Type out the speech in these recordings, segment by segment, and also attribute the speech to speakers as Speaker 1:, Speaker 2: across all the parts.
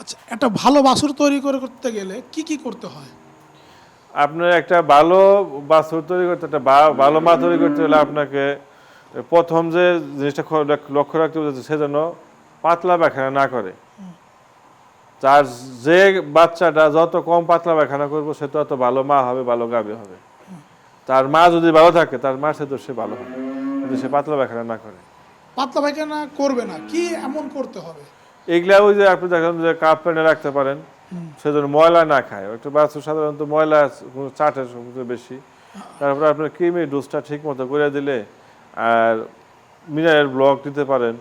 Speaker 1: আচ্ছা একটা ভালো তৈরি করে করতে গেলে কি কি করতে হয়?
Speaker 2: আপনার একটা ভালো বাছুর তৈরি করতে একটা ভালো মা তৈরি করতে হলে আপনাকে প্রথম যে জিনিসটা লক্ষ্য রাখতে হবে যে সে যেন পাতলা পায়খানা না করে। তার যে বাচ্চাটা যত কম পাতলা পায়খানা করব সে তত ভালো মা হবে ভালো গাবে হবে। তার মা যদি ভালো থাকে তার মা সে তো সে ভালো হবে। যদি সে পাতলা পায়খানা না করে।
Speaker 1: পাতলা পায়খানা করবে না কি এমন করতে হবে?
Speaker 2: এগুলা ওই যে আপনি দেখেন যে কাপ প্যানে রাখতে পারেন। সেজন্য ময়লা না খায়। একটা বাচ্চা সাধারণত ময়লা চাটের সবচেয়ে বেশি। তারপরে আপনার ক্রিমের ডোজটা ঠিক মতো করে দিলে আর মিনারেল ব্লক দিতে পারেন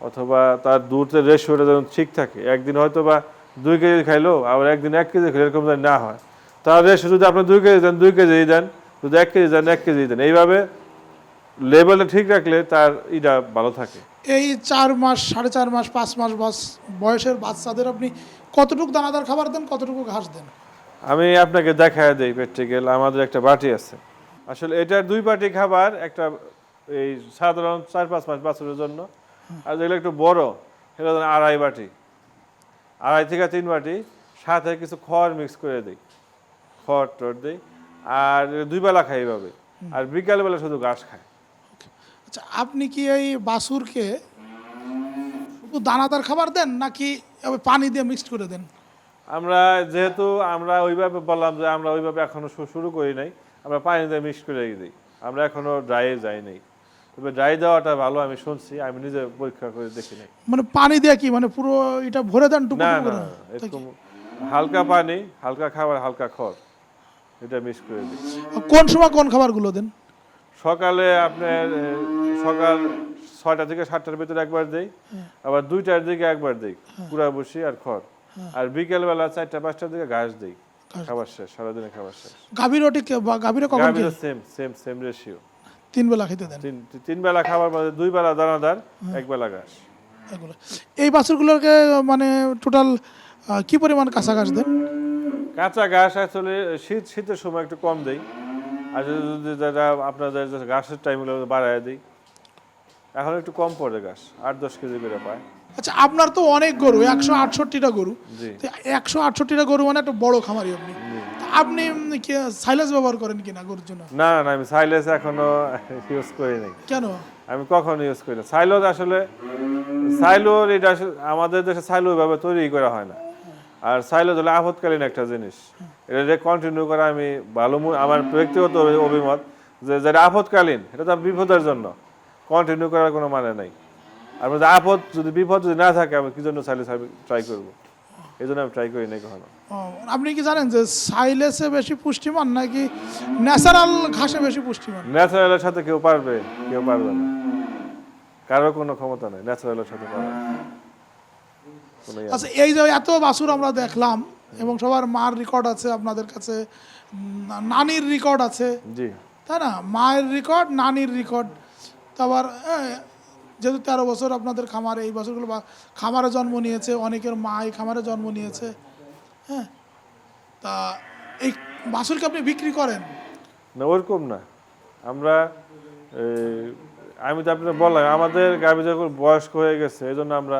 Speaker 2: অথবা তার দুধের রেশিওটা যেন ঠিক থাকে। একদিন হয়তো বা দুই কেজি খাইলো আবার একদিন এক কেজি খাইলে এরকম যেন না হয়। তার রেশিও যদি আপনি দুই কেজি দেন দুই কেজি দেন যদি এক কেজি দেন এক কেজি দেন। এইভাবে লেভেলটা ঠিক রাখলে তার ইটা ভালো থাকে।
Speaker 1: এই চার মাস সাড়ে চার মাস পাঁচ মাস বাস বয়সের বাচ্চাদের আপনি কতটুকু দানাদার খাবার দেন কতটুকু ঘাস দেন?
Speaker 2: আমি আপনাকে দেখায় দেই প্র্যাকটিক্যাল আমাদের একটা বাটি আছে। আসলে এটার দুই বাটি খাবার একটা এই সাধারণ চার পাঁচ মাস বাছুরের জন্য আর যেগুলো একটু বড় ধরেন আড়াই বাটি। আড়াই থেকে তিন বাটি সাথে কিছু খড় মিক্স করে দিই। খড় টড় দিই আর দুই বেলা খাই এইভাবে। আর বিকালবেলা শুধু ঘাস খায়।
Speaker 1: আচ্ছা আপনি কি এই বাছুরকে শুধু দানাদার খাবার দেন নাকি পানি দিয়ে মিক্সড করে দেন?
Speaker 2: আমরা যেহেতু আমরা ওইভাবে বললাম যে আমরা ওইভাবে এখনও শুরু করি নাই আমরা পানি দিয়ে মিক্স করে দিই। আমরা এখনও ড্রাইয়ে যাই নাই। তবে ড্রাই দেওয়াটা ভালো আমি শুনছি আমি নিজে পরীক্ষা করে দেখি নাই।
Speaker 1: মানে পানি দিয়ে কি মানে পুরো এটা ভরে দেন টুকু
Speaker 2: না না এরকম হালকা পানি হালকা খাবার হালকা খড় এটা মিক্স করে দিই।
Speaker 1: কোন সময় কোন খাবারগুলো দেন?
Speaker 2: সকালে আপনার সকাল ছয়টা থেকে সাতটার ভিতরে একবার দেই আবার দুইটার দিকে একবার দেই কুড়া বসি আর খড়। আর বিকেলবেলা চারটা পাঁচটার দিকে ঘাস দিই খাবার শেষ সারাদিনে খাবার শেষ।
Speaker 1: গাভীর বা গাভীরে কখন
Speaker 2: সেম সেম সেম রেশিও
Speaker 1: তিন বেলা খেতে দেন।
Speaker 2: তিন তিন বেলা খাবার মধ্যে দুই বেলা দানাদার এক বেলা ঘাস।
Speaker 1: এগুলো। এই বাছুরগুলোকে মানে টোটাল কি পরিমাণ কাঁচা ঘাস দেন?
Speaker 2: কাঁচা ঘাস আসলে শীত শীতের সময় একটু কম দেই। আর যদি যারা আপনাদের ঘাসের টাইম হলে বাড়ায় দিই এখন একটু কম পড়ে ঘাস আট দশ কেজি করে পায়।
Speaker 1: আচ্ছা আপনার তো অনেক গরু একশো আটষট্টিটা গরু। একশো আটষট্টিটা গরু মানে একটা বড় খামারি আপনি। আপনি কি সাইলেজ ব্যবহার করেন কিনা গরুর জন্য?
Speaker 2: না না আমি সাইলেস এখনও ইউজ করি নাই।
Speaker 1: কেন?
Speaker 2: আমি কখনো ইউজ করি না। সাইলোর আসলে সাইলোর এটা আমাদের দেশে সাইলো ভাবে তৈরি করা হয় না। আর সাইলো হলো আপদকালীন একটা জিনিস। এটা যে কন্টিনিউ করা আমি ভালো আমার ব্যক্তিগত অভিমত যে যেটা আপদকালীন এটা তো বিপদের জন্য। কন্টিনিউ করার কোনো মানে নাই। আর আপদ যদি বিপদ যদি না থাকে আমি কি জন্য সাইলেস ট্রাই করব? এই জন্য আমি ট্রাই করি নাই কখনো।
Speaker 1: আপনি কি জানেন যে সাইলেসে বেশি পুষ্টিমান নাকি ন্যাচারাল ঘাসে বেশি পুষ্টিমান?
Speaker 2: ন্যাচারালের সাথে কেউ পারবে কেউ পারবে না। কারোর কোনো ক্ষমতা নেই ন্যাচারালের সাথে পারা কোনো ইয়ে
Speaker 1: আচ্ছা এই যে এত বাছুর আমরা দেখলাম এবং সবার মার রেকর্ড আছে আপনাদের কাছে নানির রেকর্ড আছে। তাই না? মায়ের রেকর্ড নানির রেকর্ড তারপর যেহেতু তেরো বছর আপনাদের খামারে এই বছরগুলো খামারে জন্ম নিয়েছে অনেকের মা এই খামারে জন্ম নিয়েছে হ্যাঁ? তা এই বাছুরকে আপনি বিক্রি করেন?
Speaker 2: না ওরকম না। আমরা আমি তো আপনার বললাম আমাদের গাভী যখন বয়স্ক হয়ে গেছে এই জন্য আমরা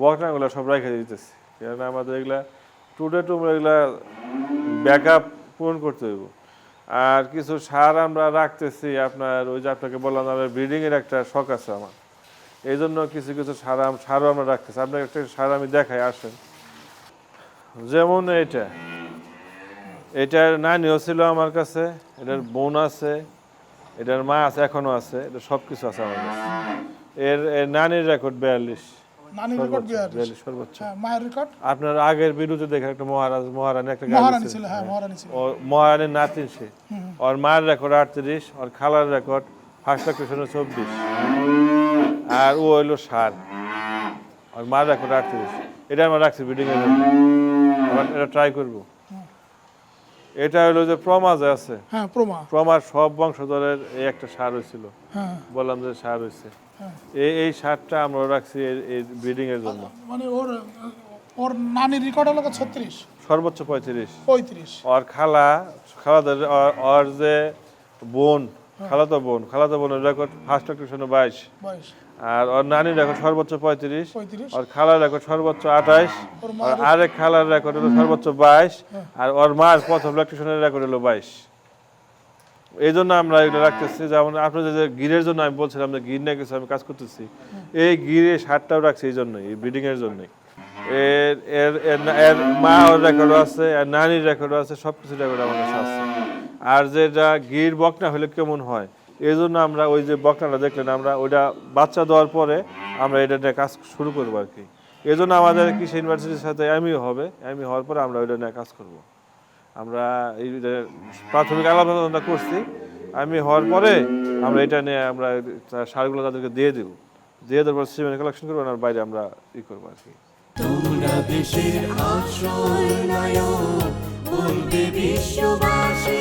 Speaker 2: বকনাগুলো সব রেখে দিতেছি। কারণ আমাদের এগুলা টুডে টুমড়ে এগুলা ব্যাক আপ পূরণ করতে হইব। আর কিছু সার আমরা রাখতেছি, আপনার ওই যে আপনাকে বললাম আমার ব্রিডিংয়ের একটা শখ আছে আমার। এই জন্য কিছু কিছু সার সারও আমরা রাখতেছি। আপনাকে একটা সার আমি দেখাই, আসেন। যেমন এটা এটার নানিও ছিল আমার কাছে, এটার বোন আছে, এটার মা আছে, এখনও আছে, এটা সব কিছু আছে আমার কাছে। এর এর নানির রেকর্ড বিয়াল্লিশ।
Speaker 1: নানির রেকর্ড বিয়াল্লিশ
Speaker 2: সর্বোচ্চ।
Speaker 1: হ্যাঁ মায়ের রেকর্ড
Speaker 2: আপনার আগের বিরুদ্ধে দেখেন একটা মহারাজ মহারানী একটা
Speaker 1: মহারানী
Speaker 2: ছিল।
Speaker 1: হ্যাঁ মহারানী ছিল।
Speaker 2: ও মহারানীর নাতিন সে। ওর মায়ের রেকর্ড আটত্রিশ ওর খালার রেকর্ড ফার্স্ট চব্বিশ। আর ও হইল সার মার রেকর্ড আটত্রিশ। এটা আমরা রাখছি ব্রিডিং এর আবার এটা ট্রাই করব। এটা হলো যে প্রমাজে আছে।
Speaker 1: হ্যাঁ প্রমা
Speaker 2: প্রমার সব বংশধরের এই একটা সার হয়েছিল।
Speaker 1: হ্যাঁ।
Speaker 2: বললাম যে সার হয়েছে। এই এই সারটা আমরা রাখছি এই- এই ব্রিডিং এর জন্য।
Speaker 1: মানে ওর ওর নানির রেকর্ড হলো ছত্রিশ?
Speaker 2: সর্বোচ্চ পঁয়ত্রিশ।
Speaker 1: পঁয়ত্রিশ।
Speaker 2: ওর খালা খালাদের ওর- ওর যে বোন খালাতো বোন খালাতো বোনের রেকর্ড ফার্স্ট অক্টোশনে বাইশ।
Speaker 1: বয়স
Speaker 2: আর ওর নানির রেকর্ড সর্বোচ্চ পঁয়ত্রিশ।
Speaker 1: পঁয়ত্রিশ।
Speaker 2: ওর খালার রেকর্ড সর্বোচ্চ আঠাইশ।
Speaker 1: ওর
Speaker 2: আর আরেক খালার রেকর্ড হলো সর্বোচ্চ বাইশ। আর ওর মার প্রথম ইলেকট্রিশিয়ানের রেকর্ড হলো বাইশ। এই জন্য আমরা এগুলো রাখতেছি যেমন আপনাদের যে গিরের জন্য আমি বলছিলাম যে গির নিয়ে কিছু আমি কাজ করতেছি এই গিরে সারটাও রাখছি এই জন্যই এই ব্রিডিং এর জন্যই। এর এর এর মা ওর রেকর্ডও আছে আর নানির রেকর্ডও আছে সব কিছু রেকর্ড আমার কাছে আছে। আর যেটা গির বকনা হলে কেমন হয় এই জন্য আমরা ওই যে বকনাটা দেখলেন আমরা ওইটা বাচ্চা দেওয়ার পরে আমরা এটা নিয়ে কাজ শুরু করব আর কি। এই জন্য আমাদের কৃষি ইউনিভার্সিটির সাথে এমইও হবে এমই হওয়ার পরে আমরা ওইটা নিয়ে কাজ করব। আমরা এই প্রাথমিক আলাপ করছি, আমি হওয়ার পরে আমরা এটা নিয়ে আমরা সারগুলো তাদেরকে দিয়ে দেবো। দিয়ে দেওয়ার পর সিমেন্ট কালেকশন করব আর বাইরে আমরা ই করব আর কি।
Speaker 3: তোমরা দেশের আসল নায়ক, বলবে বিশ্ববাসী